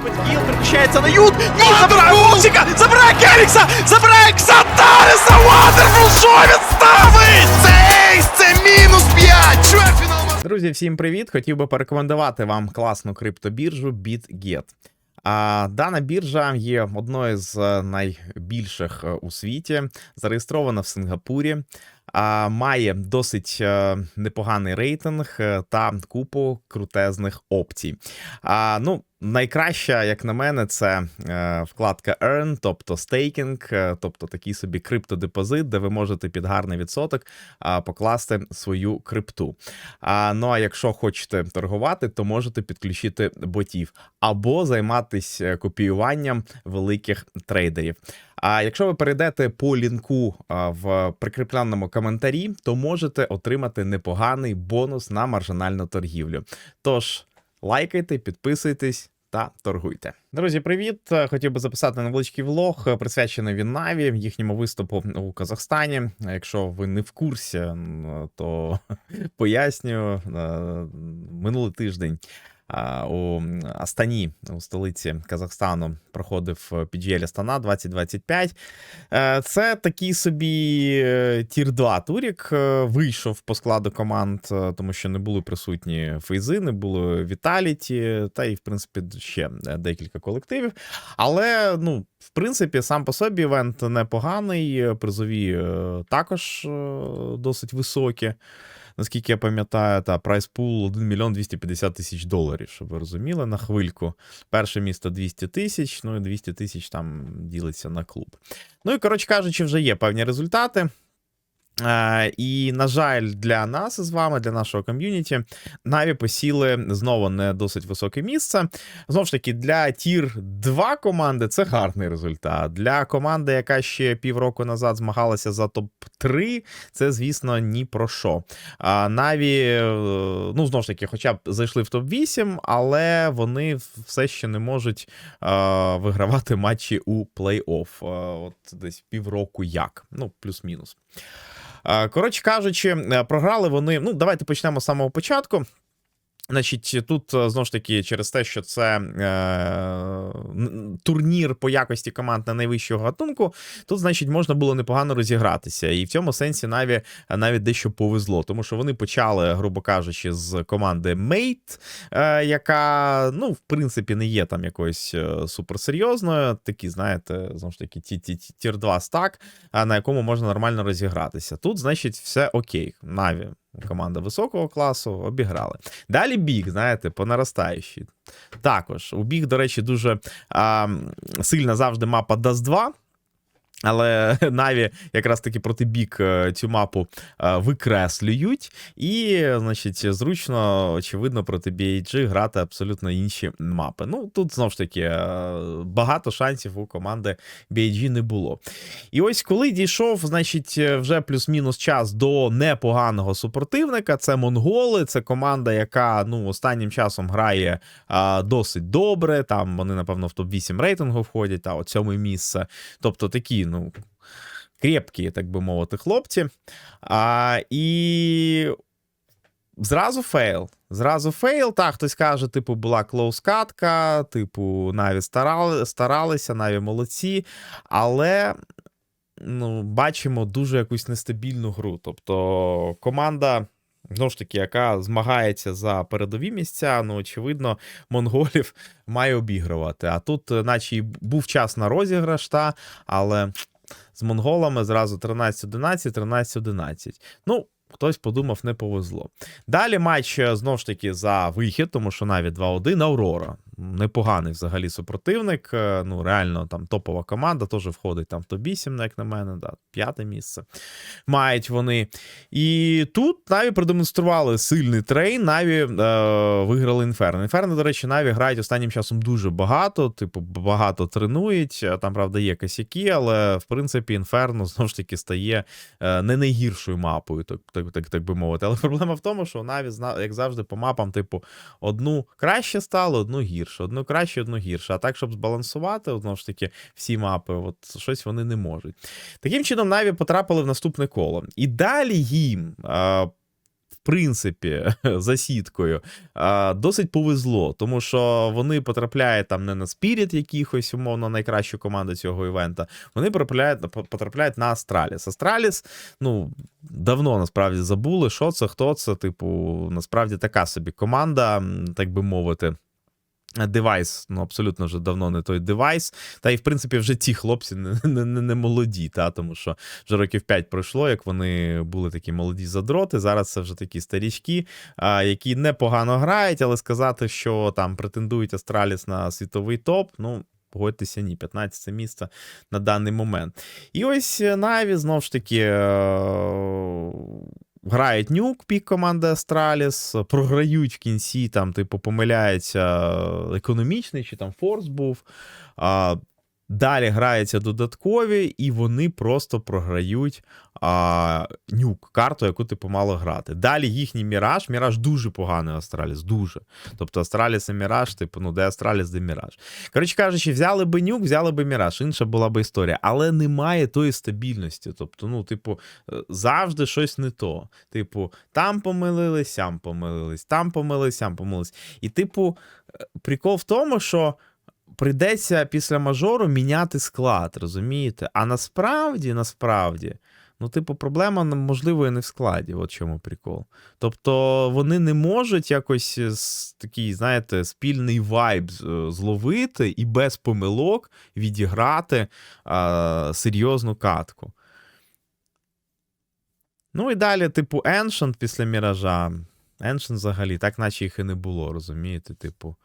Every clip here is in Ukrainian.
робить кіл, переключається на ют. Ні, забирає Фоксіка! Забирає Келікса! Забирає Ксантареса! Вандерфул! Що він ставить? Це це мінус 5! Чвертьфінал Друзі, всім привіт! Хотів би порекомендувати вам класну криптобіржу BitGet. А дана біржа є одною з е, найбільших е, у світі, зареєстрована в Сингапурі, а має досить е, непоганий рейтинг та купу крутезних опцій. А, ну, найкраща, як на мене, це е, вкладка Earn, тобто стейкінг, е, тобто такий собі криптодепозит, де ви можете під гарний відсоток покласти свою крипту. Ну а якщо хочете торгувати, то можете підключити ботів або займатися копіюванням великих трейдерів. А якщо ви перейдете по лінку в прикріпленому коментарі, то можете отримати непоганий бонус на маржинальну торгівлю. Тож лайкайте, підписуйтесь. Та торгуйте, друзі. Привіт! Е, Хотів би записати невеличкий влог, присвячений присвячений Віннаві, їхньому виступу у Казахстані. Якщо ви не в курсі, то пояснюю е, минулий тиждень. У Астані, у столиці Казахстану, проходив PGL Астана 2025. Е, Це такий собі е, тір 2 турік. Вийшов по складу команд, е, тому що не були присутні фейзи, не було Віталіті, та й, в принципі, ще е, декілька колективів. Але, ну, в принципі, сам по собі івент непоганий. Призові е, також досить високі. Наскільки я пам'ятаю, та прайс-пул 1 мільйон 250 тисяч доларів, щоб ви розуміли, на хвильку. Перше місто 200 тисяч, ну і 200 тисяч там ділиться на клуб. Ну і коротше кажучи, вже є певні результати. І, на жаль, для нас з вами, для нашого ком'юніті, Наві посіли знову не досить високе місце. Знову ж таки, для тір 2 команди це гарний результат. Для команди, яка ще півроку назад змагалася за топ-3, це, звісно, ні про що. А Наві, е, ну, знову ж таки, хоча б зайшли в топ-8, але вони все ще не можуть е, вигравати матчі у плей-офф. От десь півроку як. Ну, плюс-мінус. Е, Коротше кажучи, е, програли вони. Ну, давайте почнемо з самого початку. Значить, тут е, знову ж таки через те, що це е, турнір по якості команд на найвищого гатунку, тут, значить, можна було непогано розігратися. І в цьому сенсі Наві навіть дещо повезло, тому що вони почали, грубо кажучи, з команди Mate, е, яка, ну, в принципі, не є там якоюсь е, суперсерйозною. Такі, знаєте, знову ж таки, ті- ті- ті- тір 2 стак, на якому можна нормально розігратися. Тут, значить, все окей. Наві. Команда високого класу обіграли. Далі біг, знаєте, по наростаючій. Також у біг, до речі, дуже а, сильна завжди мапа Dust 2. Але Наві якраз таки проти бік е, цю мапу е, викреслюють, і, значить, зручно, очевидно, проти BAG грати абсолютно інші мапи. Ну, тут знову ж таки е, багато шансів у команди BAG не було. І ось коли дійшов, значить, вже плюс-мінус час до непоганого супротивника, це монголи, це команда, яка ну останнім часом грає а, досить добре. Там вони, напевно, в топ-8 рейтингу входять, та от сьоме місце. Тобто такі, ну. Крепкі, так би мовити, хлопці. А, і зразу фейл. Зразу фейл. Так, хтось каже, типу, була клоус-катка, типу, Наві старали, старалися, Наві молодці. Але ну, бачимо дуже якусь нестабільну гру. Тобто команда. Знову ж таки, яка змагається за передові місця, ну, очевидно, монголів має обігрувати. А тут, е, наче був час на розіграш, та, але з монголами зразу 13-11, 13-11. Ну, хтось подумав, не повезло. Далі матч е, знову ж таки за вихід, тому що навіть 2-1 Аврора. Непоганий взагалі супротивник. е, Ну, реально там топова команда, теж входить там в топ-8, як на мене, да, п'яте місце. Мають вони. І тут Наві продемонстрували сильний трейн. Наві е, виграли Інферно. Інферно, до речі, Наві грають останнім часом дуже багато, типу, багато тренують. е, Там, правда, є косяки, але в принципі Інферно знову ж таки стає е, не найгіршою мапою, так, так, так, так би мовити. Але проблема в тому, що Наві, як завжди, по мапам, типу, одну краще стало, одну гірше, одну краще, одну гірше. А так, щоб збалансувати, знову ж таки, всі мапи, от щось вони не можуть. Таким чином, Наві потрапили в наступне коло. І далі їм. Е, в принципі, за сіткою, досить повезло, тому що вони потрапляють там не на спіріт якихось, умовно, найкращу команду цього івента. Вони потрапляють, потрапляють на Астраліс. Астраліс, ну, давно насправді забули, що це, хто це. Типу, насправді така собі команда, так би мовити. Девайс, ну абсолютно вже давно не той девайс. Та і в принципі вже ті хлопці не, не, не, молоді, та, тому що вже років 5 пройшло, як вони були такі молоді задроти. Зараз це вже такі старічки, а, які непогано грають, але сказати, що там претендують Астраліс на світовий топ, ну. Погодьтеся, ні, 15 місце на даний момент. І ось Наві знову ж таки е- грають нюк пік команди Астраліс, програють в кінці, там, типу, помиляється економічний чи там форс був. А, Далі граються додаткові, і вони просто програють а, нюк, карту, яку типу мало грати. Далі їхній Міраж. Міраж дуже поганий Астраліс, дуже. Тобто Астраліс і Міраж, типу, ну де Астраліс, де Міраж. Коротше кажучи, взяли би нюк, взяли би Міраж, інша була би історія. Але немає тої стабільності. Тобто, ну, типу, е, завжди щось не то. Типу, там помилились, сям помилились, там помилились, сям помилились. І, типу, е, прикол в тому, що прийдеться після мажору міняти склад, розумієте? А насправді, насправді, ну, типу, проблема можливо і не в складі, от чому прикол. Тобто вони не можуть якось е, такий, знаєте, спільний вайб е, зловити і без помилок відіграти а, серйозну катку. Ну і далі, типу, Ancient після Міража. Ancient взагалі, так наче їх і не було, розумієте? Типу,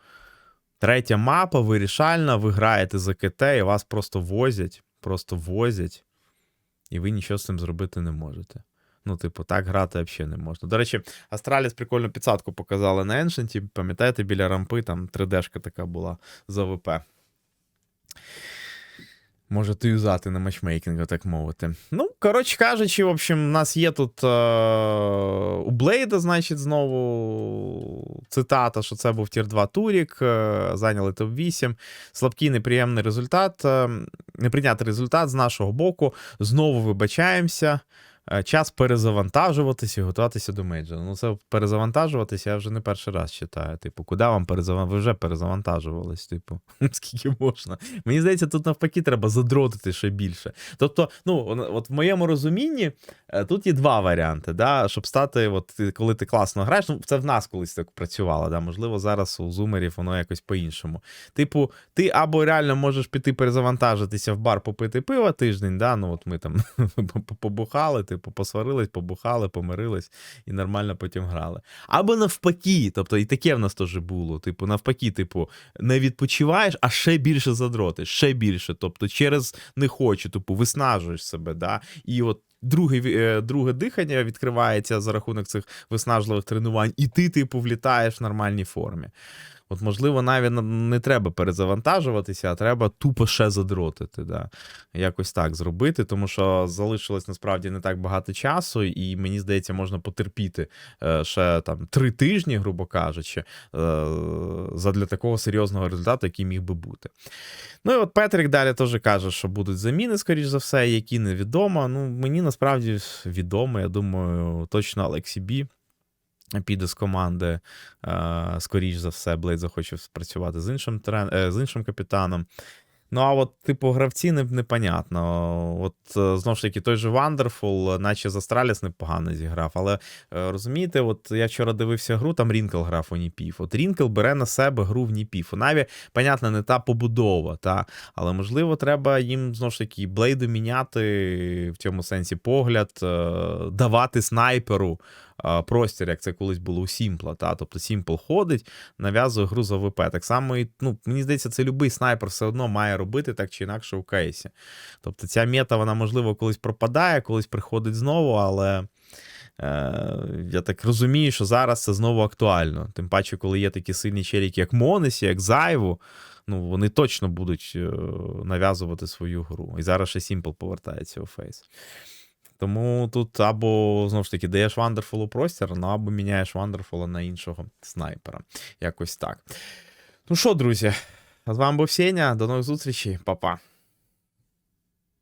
третя мапа вирішальна, ви граєте за КТ, і вас просто возять, просто возять, і ви нічого з цим зробити не можете. Ну, типу, так грати взагалі не можна. До речі, Астраліс прикольну підсадку показали на Еншенті. пам'ятаєте, біля рампи там 3D-шка така була за АВП. Можете юзати на матчмейкінгу, так мовити. Ну, коротше кажучи, в общем, у нас є тут е- у Блейда, значить, знову цитата, що це був тір 2 турік, е- зайняли топ-8. Слабкий неприємний результат, е- неприйнятий результат з нашого боку. Знову вибачаємося. Е, Час перезавантажуватися і готуватися до мейджора. Ну, це перезавантажуватися я вже не перший раз читаю. Типу, куди вам перезавантажуватися? Ви вже перезавантажувались, типу, скільки можна. Мені здається, тут навпаки треба задротити ще більше. Тобто, ну, от в моєму розумінні, е, тут є два варіанти, да, щоб стати, от коли ти класно граєш, ну це в нас колись так працювало, да, можливо, зараз у зумерів воно якось по-іншому. Типу, ти або реально можеш піти перезавантажитися в бар, попити пива тиждень, да, ну от ми там побухали, типу, посварились, побухали, помирились і нормально потім грали. Або навпаки, тобто і таке в нас теж було. Типу, навпаки, типу, не відпочиваєш, а ще більше задротиш, ще більше. Тобто, через не хочу, типу, виснажуєш себе, да, і от. Друге, друге дихання відкривається за рахунок цих виснажливих тренувань, і ти, типу, влітаєш в нормальній формі. От, можливо, навіть не треба перезавантажуватися, а треба тупо ще задротити. Да. Якось так зробити, тому що залишилось насправді не так багато часу, і мені здається, можна потерпіти е, ще там три тижні, грубо кажучи, е, задля такого серйозного результату, який міг би бути. Ну і от Петрик далі теж каже, що будуть заміни, скоріш за все, які невідомо. Ну, мені насправді відомо, я думаю, точно Алексі Бі піде з команди. Е, скоріш за все, Блейд захоче спрацювати з іншим, трен... е, з іншим капітаном. Ну, а от, типу, гравці не, непонятно. От е, знову ж таки, той же Wonderful, наче з Астраліс непогано зіграв. Але розумієте, от я вчора дивився гру, там Рінкл грав у Ніпіф. От Рінкл бере на себе гру в Ніпіф. У Наві, понятно, не та побудова, та, але можливо, треба їм знову ж таки блейду міняти в цьому сенсі погляд, давати снайперу простір, як це колись було у Сімпла. Та? Тобто Сімпл ходить, нав'язує гру за ВП. Так само, і, ну, мені здається, це будь-який снайпер все одно має робити так чи інакше у кейсі. Тобто ця мета, вона, можливо, колись пропадає, колись приходить знову, але. Е, я так розумію, що зараз це знову актуально. Тим паче, коли є такі сильні челіки, як Монесі, як Зайву, ну вони точно будуть е, нав'язувати свою гру. І зараз ще Сімпл повертається у фейс. Тому тут або знову ж таки даєш вандерфолу простір, ну або міняєш Вандерфула на іншого снайпера. Якось так. Ну що, друзі, з вами був Сеня. До нових зустрічей, Па-па.